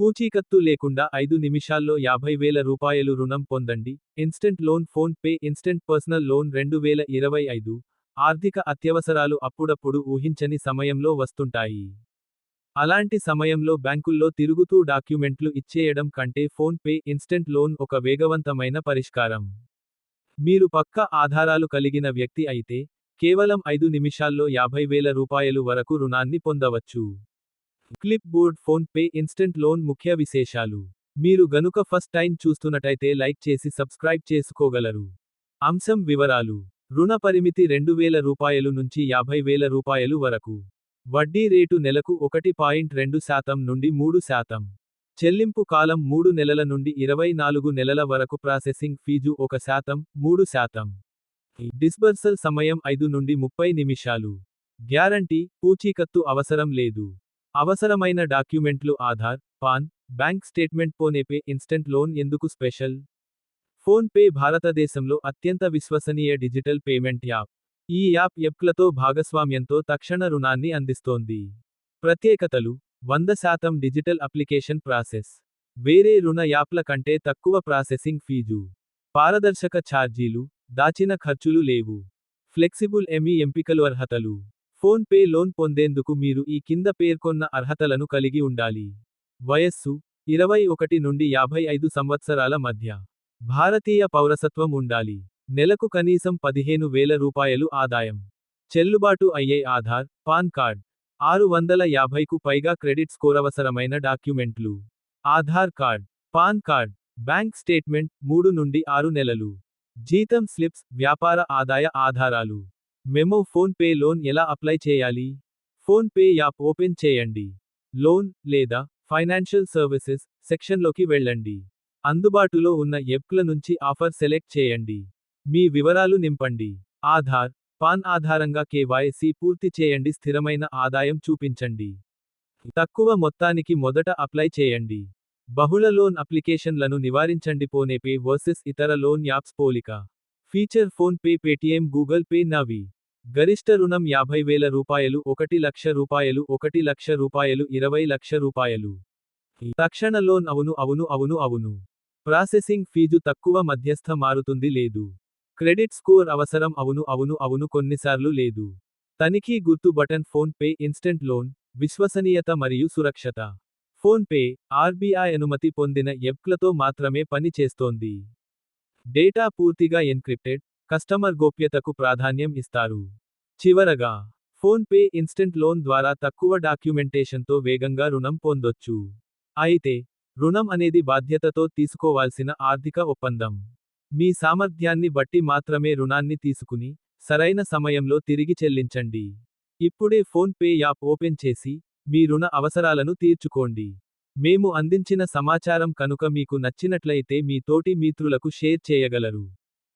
పూచీకత్తు లేకుండా ఐదు నిమిషాల్లో యాభై వేల రూపాయలు రుణం పొందండి. Instant loan PhonePe instant personal loan రెండు వేల ఇరవై ఐదు. ఆర్థిక అత్యవసరాలు అప్పుడప్పుడు ఊహించని సమయంలో వస్తుంటాయి. అలాంటి సమయంలో బ్యాంకుల్లో తిరుగుతూ డాక్యుమెంట్లు ఇచ్చేయడం కంటే ఫోన్ పే ఇన్స్టెంట్ లోన్ ఒక వేగవంతమైన పరిష్కారం. మీరు పక్క ఆధారాలు కలిగిన వ్యక్తి అయితే కేవలం ఐదు నిమిషాల్లో యాభై వేల రూపాయలు వరకు రుణాన్ని పొందవచ్చు. Clipboard PhonePe instant loan ముఖ్య విశేషాలు. మీరు గనుక ఫస్ట్ టైం చూస్తున్నట్టయితే లైక్ చేసి సబ్స్క్రైబ్ చేసుకోగలరు. అంశం వివరాలు. రుణ పరిమితి రెండు వేల రూపాయలు నుంచి యాభై వేల రూపాయలు వరకు. వడ్డీ రేటు నెలకు ఒకటి పాయింట్ రెండు శాతం నుండి మూడు శాతం. చెల్లింపు కాలం మూడు నెలల నుండి ఇరవై నాలుగు నెలల వరకు ప్రాసెసింగ్ ఫీజు ఒక శాతం మూడు శాతం. డిస్బర్సల్ సమయం ఐదు నుండి ముప్పై నిమిషాలు. గ్యారంటీ పూచీకత్తు అవసరం లేదు. అవసరమైన డాక్యుమెంట్లు Aadhaar PAN bank statement PhonePe instant loan ఎందుకు స్పెషల్? ఫోన్ పే భారతదేశంలో అత్యంత విశ్వసనీయ డిజిటల్ పేమెంట్ యాప్. ఈ యాప్ ఎప్లతో భాగస్వామ్యంతో తక్షణ రుణాన్ని అందిస్తోంది. ప్రత్యేకతలు వంద శాతం డిజిటల్ అప్లికేషన్ ప్రాసెస్. వేరే రుణ యాప్ల కంటే తక్కువ ప్రాసెసింగ్ ఫీజు. పారదర్శక ఛార్జీలు దాచిన ఖర్చులు లేవు. ఫ్లెక్సిబుల్ ఎమి ఎంపికలు అర్హతలు. ఫోన్ పే లోన్ పొందేందుకు మీరు ఈ కింద పేర్కొన్న అర్హతలను కలిగి ఉండాలి. వయస్సు ఇరవై ఒకటి నుండి యాభై ఐదు సంవత్సరాల మధ్య. భారతీయ పౌరసత్వం ఉండాలి. నెలకు కనీసం పదిహేను వేల రూపాయలు ఆదాయం. చెల్లుబాటు అయ్యే ఆధార్ పాన్ కార్డ్. ఆరు వందల యాభైకు పైగా క్రెడిట్ స్కోర్ అవసరమైన డాక్యుమెంట్లు. Aadhaar card PAN card bank statement మూడు నుండి ఆరు నెలలు. జీతం స్లిప్స్ వ్యాపార ఆదాయ ఆధారాలు. మెమో ఫోన్ పే లోన్ ఎలా అప్లై చేయాలి? ఫోన్ పే యాప్ ఓపెన్ చేయండి. లోన్ లేదా ఫైనాన్షియల్ సర్వీసెస్ సెక్షన్లోకి వెళ్ళండి. అందుబాటులో ఉన్న ఎప్ల నుంచి ఆఫర్ సెలెక్ట్ చేయండి. మీ వివరాలు నింపండి. ఆధార్ పాన్ ఆధారంగా కేవైసీ పూర్తి చేయండి. స్థిరమైన ఆదాయం చూపించండి. తక్కువ మొత్తానికి మొదట అప్లై చేయండి. బహుళ లోన్ అప్లికేషన్లను నివారించండి. పోనేపే వర్సెస్ ఇతర లోన్ యాప్స్ పోలిక. Feature PhonePe Paytm Google Pay Navi గరిష్ట రుణం యాభై వేల రూపాయలు ఒకటి లక్ష రూపాయలు ఒకటి లక్ష రూపాయలు ఇరవై లక్ష రూపాయలు. తక్షణ లోన్ అవును అవును అవును అవును. ప్రాసెసింగ్ ఫీజు తక్కువ మధ్యస్థ మారుతుంది లేదు. క్రెడిట్ స్కోర్ అవసరం అవును అవును అవును కొన్నిసార్లు లేదు. తనిఖీ గుర్తు button PhonePe instant loan విశ్వసనీయత మరియు సురక్షత. ఫోన్ పే ఆర్బీఐ అనుమతి పొందిన ఎప్లతో మాత్రమే పని చేస్తోంది. డేటా పూర్తిగా ఎన్క్రిప్టెడ్. కస్టమర్ గోప్యతకు ప్రాధాన్యం ఇస్తారు. చివరగా ఫోన్ పే ఇన్స్టెంట్ లోన్ ద్వారా తక్కువ డాక్యుమెంటేషన్తో వేగంగా రుణం పొందొచ్చు. అయితే రుణం అనేది బాధ్యతతో తీసుకోవాల్సిన ఆర్థిక ఒప్పందం. మీ సామర్థ్యాన్ని బట్టి మాత్రమే రుణాన్ని తీసుకుని సరైన సమయంలో తిరిగి చెల్లించండి. ఇప్పుడే ఫోన్ పే యాప్ ఓపెన్ చేసి మీ రుణ అవసరాలను తీర్చుకోండి. మేము అందించిన సమాచారం కనుక మీకు నచ్చినట్లయితే మీ తోటి మిత్రులకు షేర్ చేయగలరు.